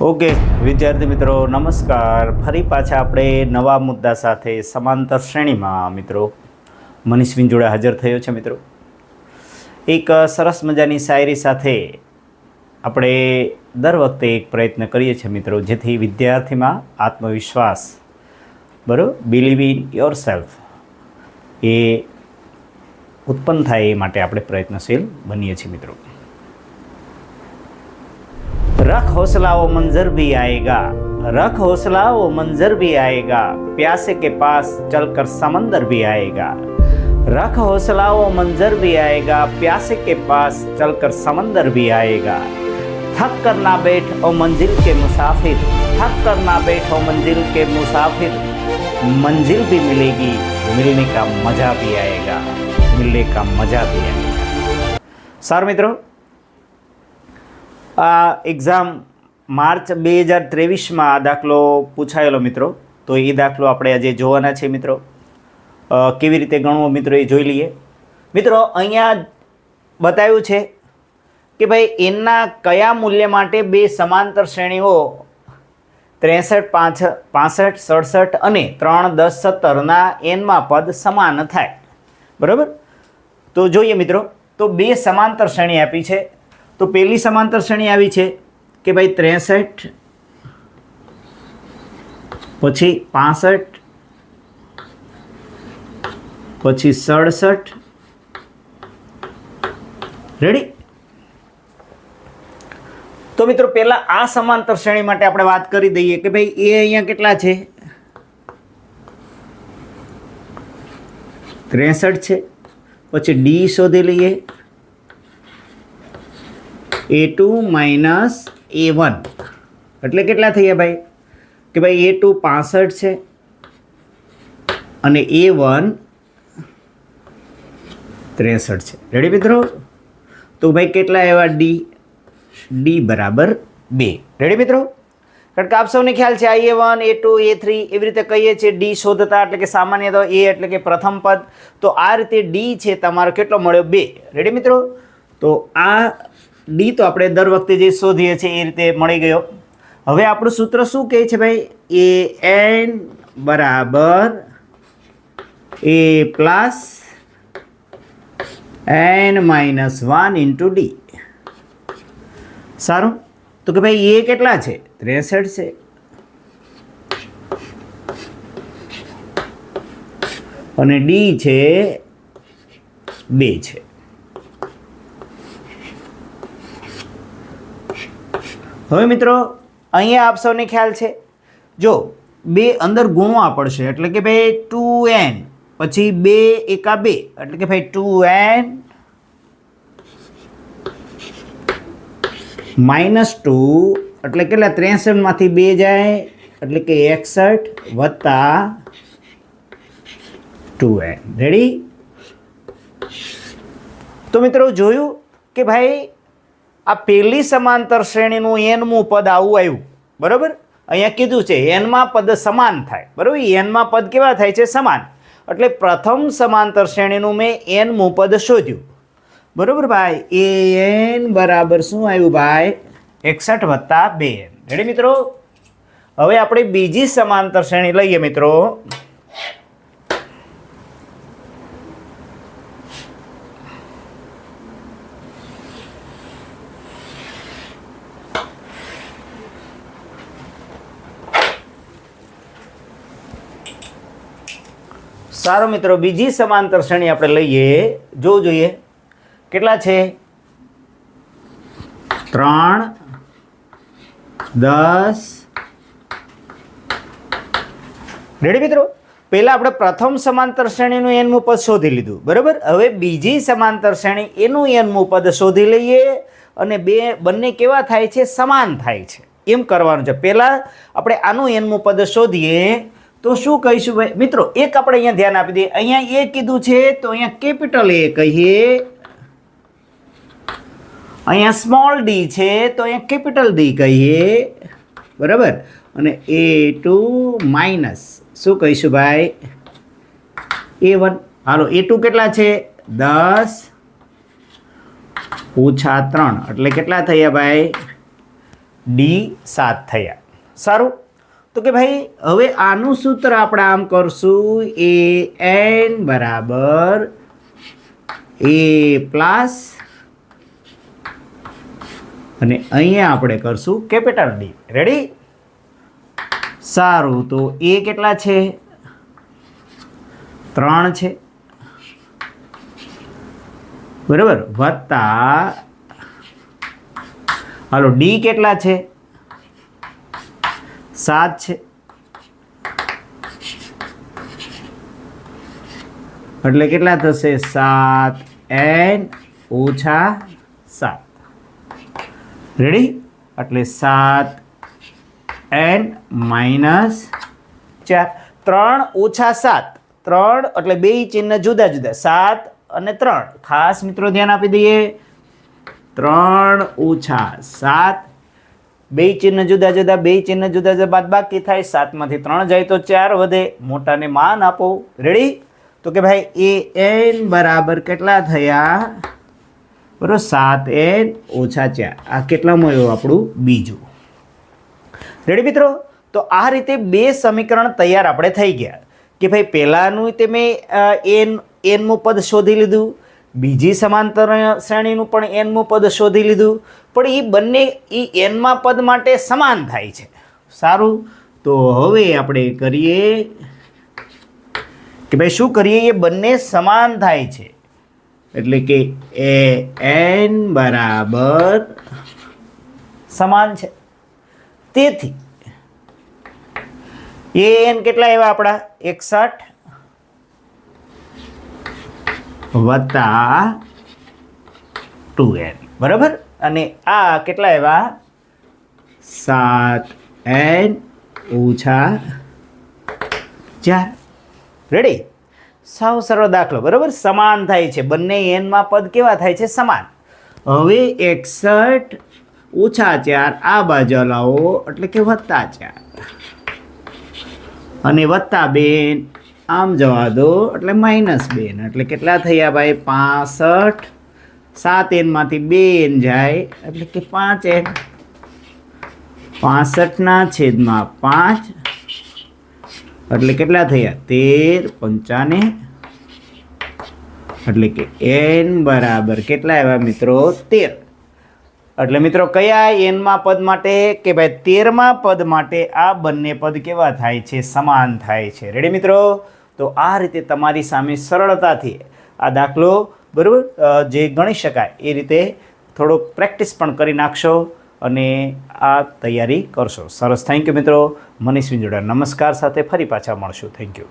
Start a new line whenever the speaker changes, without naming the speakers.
Okay, વિદ્યાર્થી મિત્રો, નમસ્કાર. ફરી પાછા આપણે નવા મુદ્દા સાથે સમાંતર શ્રેણીમાં, મિત્રો. મનીષ વિંજોડા હાજર થયો છે, મિત્રો. એક સરસ મજાની શાયરી સાથે આપણે દર વખતે એક પ્રયત્ન કરીએ છીએ, મિત્રો, જેથી વિદ્યાર્થીમાં આત્મવિશ્વાસ બરાબર બિલીવ ઇન યોર સેલ્ફ એ ઉત્પન્ન થાય એ માટે આપણે પ્રયત્નશીલ બનીએ છીએ, મિત્રો. रख हौसला वो मंजर भी आएगा। रख हौसला वो मंजर भी आएगा। प्यासे के पास चलकर समंदर भी आएगा। रख हौसला वो मंजर भी आएगा। प्यासे के पास चलकर समंदर भी आएगा। थक कर ना बैठ ओ मंजिल के मुसाफिर। थक कर ना बैठ ओ मंजिल के मुसाफिर। मंजिल भी मिलेगी, मिलने का मज़ा भी आएगा। मिलने का मज़ा भी आएगा। सार मित्रों આ એક્ઝામ માર્ચ બે હજાર ત્રેવીસમાં આ દાખલો પૂછાયેલો મિત્રો. તો એ દાખલો આપણે આજે જોવાના છે મિત્રો. કેવી રીતે ગણવો મિત્રો એ જોઈ લઈએ. મિત્રો, અહીંયા બતાવ્યું છે કે ભાઈ એનના કયા મૂલ્ય માટે બે સમાંતર શ્રેણીઓ ત્રેસઠ, પાંચ, પાસઠ, સડસઠ અને ત્રણ, દસ સત્તરના એનમાં પદ સમાન થાય. બરાબર? તો જોઈએ મિત્રો. તો બે સમાંતર શ્રેણી આપી છે. તો પહેલી સમાંતર શ્રેણી આવી છે કે ભાઈ ત્રેસઠ, પછી પાસઠ, પછી સડસઠ. રેડી તો મિત્રો પહેલાં આ સમાંતર શ્રેણી માટે આપણે વાત કરી દઈએ કે ભાઈ એ અહીંયા કેટલા છે? ત્રેસઠ છે. પછી ડી શોધી લઈએ. A two minus A one એટલે કેટલા થયા ભાઈ? કે ભાઈ એ ટુ પાસઠ છે અને એ વન ત્રેસઠ છે. રેડી મિત્રો? તો ભાઈ કેટલા એવા ડી ડી બરાબર બે. રેડી મિત્રો? કારણ કે આપ સૌને ખ્યાલ છે આ A one A two A three એવી રીતે કહીએ છીએ ડી શોધતા એટલે કે સામાન્ય તો એ એટલે કે પ્રથમ પદ. તો આ રીતે ડી છે, તમારો કેટલો મળ્યો? બે. રેડી મિત્રો? તો આ ડી તો આપણે દર વખતે જે શોધીએ છીએ એ રીતે મળી ગયો. હવે આપણું સૂત્ર શું કહે છે ભાઈ? એ એન બરાબર A plus N minus one into D. સારું? તો કે ભાઈ, એ કેટલા છે? ત્રેસઠ છે. અને ડી છે બે છે. હવે મિત્રો, અહીંયા આપ સૌને ખ્યાલ છે. જો, બે અંદર ગુણવા પડશે, એટલે કે ભાઈ ટુ એન, પછી બે એકા બે, એટલે કે ભાઈ ટુ એન માઇનસ ટુ, એટલે કેટલા ત્રેસઠમાંથી બે જાય, એટલે કે એકસઠ વત્તા ટુ એન. રેડી તો મિત્રો, જોયું કે ભાઈ આ પહેલી સમાંતર શ્રેણીનું એનમું પદ આવું આવ્યું. બરાબર? અહીંયા કીધું છે, એનમાં પદ સમાન થાય. બરાબર? એનમાં પદ કેવા થાય છે? સમાન. એટલે પ્રથમ સમાંતર શ્રેણીનું મેં એનમું પદ શોધ્યું. બરાબર ભાઈ? એ એન બરાબર શું આવ્યું ભાઈ? એકસઠ વત્તા બે. એન રેડી મિત્રો? હવે આપણે બીજી સમાંતર શ્રેણી લઈએ મિત્રો. સારો મિત્રો, બીજી સમાંતર શ્રેણી આપણે લઈએ. જોવું જોઈએ. કેટલા છે? ત્રણ, દસ. રેડી મિત્રો? પહેલાં આપણે પ્રથમ સમાંતર શ્રેણીનું એનમું પદ શોધી લીધું. બરાબર? હવે બીજી સમાંતર શ્રેણી એનું એનમું પદ શોધી લઈએ અને બે, બંને કેવા થાય છે? સમાન થાય છે. એમ કરવાનું છે. પહેલાં આપણે આનું એનમું પદ શોધીએ. તો શું કહીશું ભાઈ? મિત્રો, એક આપણે અહીંયા ધ્યાન આપી દઈએ. અહીંયા એ કીધું છે, તો અહીંયા કેપિટલ એ કહીએ. અહીંયા સ્મોલ ડી છે, તો અહીંયા કેપિટલ ડી કહીએ. બરાબર? અને એ ટુ માઇનસ. શું કહીશું ભાઈ? એ વન. હાલો, એ ટુ કેટલા છે? દસ ઓછા ત્રણ. એટલે કેટલા થયા ભાઈ? ડી સાત થયા. સારું? તો કે ભાઈ, હવે આનું સૂત્ર આપણે આમ કરશું એ એન બરાબર એ પ્લસ અને અહીંયા આપણે કરશું કેપિટલ ડી. રેડી સારું, તો એ કેટલા છે? ત્રણ છે. બરાબર? વત્તા, હાલો, ડી કેટલા છે? સાત છે. એટલે કેટલા થશે? સાત એન ઓછા સાત. રેડી એટલે સાત એન માઇનસ ચાર. ત્રણ ઓછા સાત. ત્રણ એટલે બે ચિહ્ન જુદા જુદા. સાત અને ત્રણ. ખાસ મિત્રો ધ્યાન આપી દઈએ. ત્રણ ઓછા સાત બે ચિહ્ન જુદા જુદા, બે ચિહ્ન જુદા જુદા બાદ બાકી થાય. સાતમાંથી ત્રણ જાય તો ચાર વધે. મોટાને માન આપો. રેડી તો કે ભાઈ, એ એન બરાબર કેટલા થયા? બરોબર, સાત એન ઓછા ચાર. આ કેટલામાં આવ્યું આપણું? બીજું. રેડી મિત્રો? તો આ રીતે બે સમીકરણ તૈયાર આપણે થઈ ગયા. કે ભાઈ, પહેલાંનું તે મેં એન, એનમું પદ શોધી લીધું. બીજી સમાંતર શ્રેણીનું પણ એનમું પદ શોધી લીધું. પણ એ બંને એ એનમાં પદ માટે સમાન થાય છે. સારું? તો હવે આપણે કરીએ કે ભાઈ શું કરીએ? એ બંને સમાન થાય છે. એટલે કે એ એન બરાબર સમાન છે. તેથી એ એન કેટલા એવા આપણા? એકસઠ વત્તા ટુ એન. બરાબર? અને આ કેટલા એવા સાત. એન ઓછા ચાર. રેડી સાવ સરળ દાખલો, બરાબર? સમાન થાય છે. બંને એનમાં પદ કેવા થાય છે? સમાન. હવે એકસઠ ઓછા ચાર. આ બાજુ લાવો એટલે કે વત્તા ચાર. અને વત્તા બેન, આમ જવા દો, એટલે માઇનસ બેન. એટલે કેટલા થયા ભાઈ? પાસઠ. સાત એનમાંથી બે એન જાય, એટલે કે પાંચ એન. પાસઠના છેદમાં પાંચ, એટલે કેટલા થયા? તેર પંચાને, એટલે કે એન બરાબર કેટલા આવ્યા મિત્રો? તેર. એટલે મિત્રો કયા એનમાં પદ માટે? કે ભાઈ તેરમાં પદ માટે આ બંને પદ કેવા થાય છે? સમાન થાય છે. રેડી મિત્રો? તો આ રીતે તમારી સામે સરળતાથી આ દાખલો બરાબર? જે ગણી શકાય એ રીતે થોડોક પ્રેક્ટિસ પણ કરી નાખશો અને આ તૈયારી કરશો. સરસ. થેન્ક યુ મિત્રો. મનીષ વિંજોડા, નમસ્કાર સાથે ફરી પાછા મળશું. Thank you.